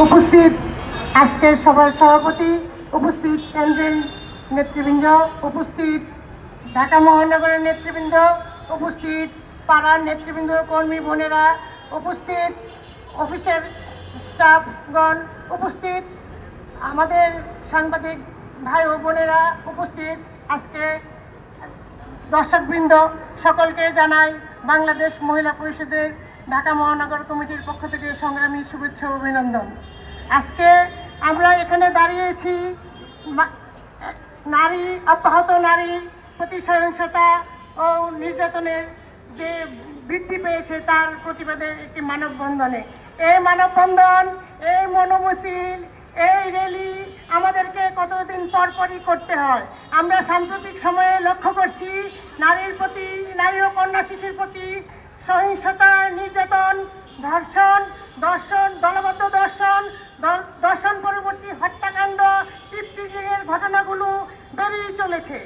উপস্থিত আজকের সভার সভাপতি উপস্থিত কেন্দ্রের নেতৃবৃন্দ, উপস্থিত ঢাকা মহানগরের নেতৃবৃন্দ, উপস্থিত পাড়ার নেতৃবৃন্দ, কর্মী বোনেরা, উপস্থিত অফিসের স্টাফগণ, উপস্থিত আমাদের সাংবাদিক ভাই ও বোনেরা, উপস্থিত আজকে দর্শকবৃন্দ, সকলকে জানাই বাংলাদেশ মহিলা পরিষদের ঢাকা মহানগর কমিটির পক্ষ থেকে সংগ্রামী শুভেচ্ছা অভিনন্দন। আজকে আমরা এখানে দাঁড়িয়েছি নারী, অব্যাহত নারী প্রতি সহিংসতা ও নির্যাতনের যে বৃদ্ধি পেয়েছে তার প্রতিবাদে একটি মানববন্ধনে। এই মানববন্ধন, এই মনোমশিল এই র্যালি আমাদেরকে কতদিন পরপরই করতে হয়? আমরা সাম্প্রতিক সময়ে লক্ষ্য করছি নারীর প্রতি, নারী ও কন্যা শিশুর প্রতি সহিংসতা নির্যাতন, ধর্ষণ, দর্শন, দলবদ্ধ দর্শন দর্শন পরবর্তী হত্যাকাণ্ড টিপটিকের ঘটনাগুলো বেড়েই চলেছে।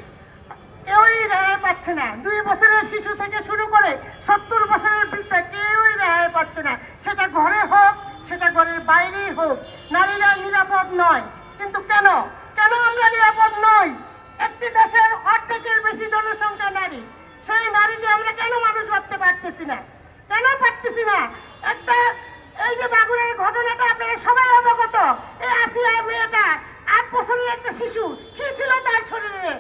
কেউই রায় পাচ্ছে না। দুই বছরের শিশু থেকে শুরু করে সত্তর বছরের বৃদ্ধা কেউই রায় পাচ্ছে না। সেটা ঘরে হোক, সেটা ঘরের বাইরেই হোক, নারীরা নিরাপদ নয়। কিন্তু কেন? কেন আমরা নিরাপদ নই? একটি দেশের অর্ধেকের বেশি জনসংখ্যা নারী। পারতেছি না। কেন পারতেছি না? একটা এই যে বাগুড়ের ঘটনাটা আপনারা সবাই অবগত। এই আসিয়া মেয়েটা আট বছরের একটা শিশু, কি ছিল তার শরীরে?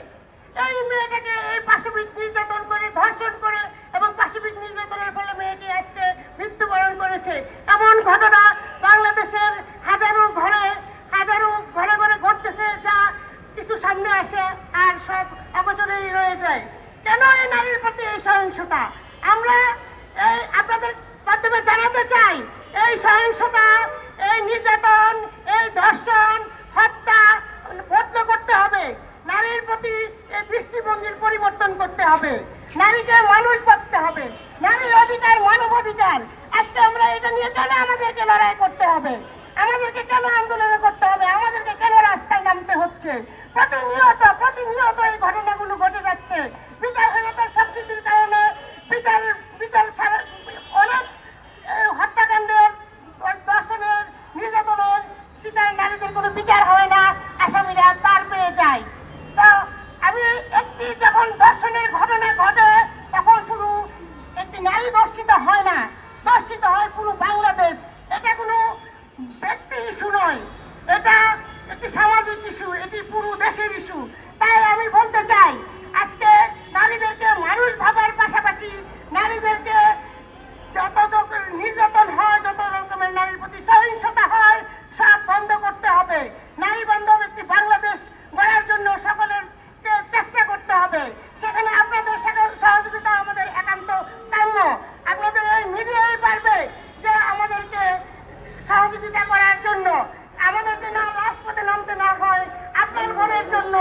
এই মেয়েটাকে এই পাশবিক নির্যাতন করে, ধর্ষণ করে এবং পাশবিক নির্যাতনের ফলে মেয়েটি আজকে মৃত্যুবরণ করেছে। এমন ঘটনা বাংলাদেশের হাজারো ঘরে হাজারো ঘরে ঘরে ঘটতেছে যা কিছু সামনে আসে আর সব অবচরেই রয়ে যায়। কেন এই নারীর প্রতি এই সহিংসতা? আমরা, এই, আপনাদের মাধ্যমে জানাতে চাই, এই সহিংসতা, এই নির্যাতন, এই ধর্ষণ, হত্যা বন্ধ করতে হবে। নারীর প্রতি এই দৃষ্টিভঙ্গির পরিবর্তন করতে হবে। নারীকে মানুষ ভাবতে হবে। নারীর অধিকার, মানব অধিকার। আজকে আমরা এটা নিয়ে কেন আমাদেরকে লড়াই করতে হবে? আমাদেরকে কেন আন্দোলন করতে হবে? আমাদেরকে কেন রাস্তায় নামতে হচ্ছে? প্রতিনিয়ত প্রতিনিয়ত দর্শিত হয় না। দর্শিত হয় পুরো বাংলাদেশ। এটা কোনো ব্যক্তি ইস্যু নয়। এটা একটি সামাজিক ইস্যু এটি পুরো দেশের ইস্যু তাই আমি বলতে চাই আজকে নারীদেরকে মানুষ ভাবার পাশাপাশি নারীদেরকে যত যত নির্যাতন হয় যত রকমের নারীর প্রতি সহিংসতা হয় সব বন্ধ করতে হবে নারী বান্ধব একটি বাংলাদেশ গড়ার জন্য সকলের কে- চেষ্টা করতে হবে সেখানে আপনাদের সকল সহযোগিতা আমাদের একান্ত কাম্য আপনাদের এই মিডিয়াই পারবে যে আমাদেরকে সহযোগিতা করার জন্য আমাদের জন্য রাজপথে নামতে না হয় আপনার ঘরের জন্য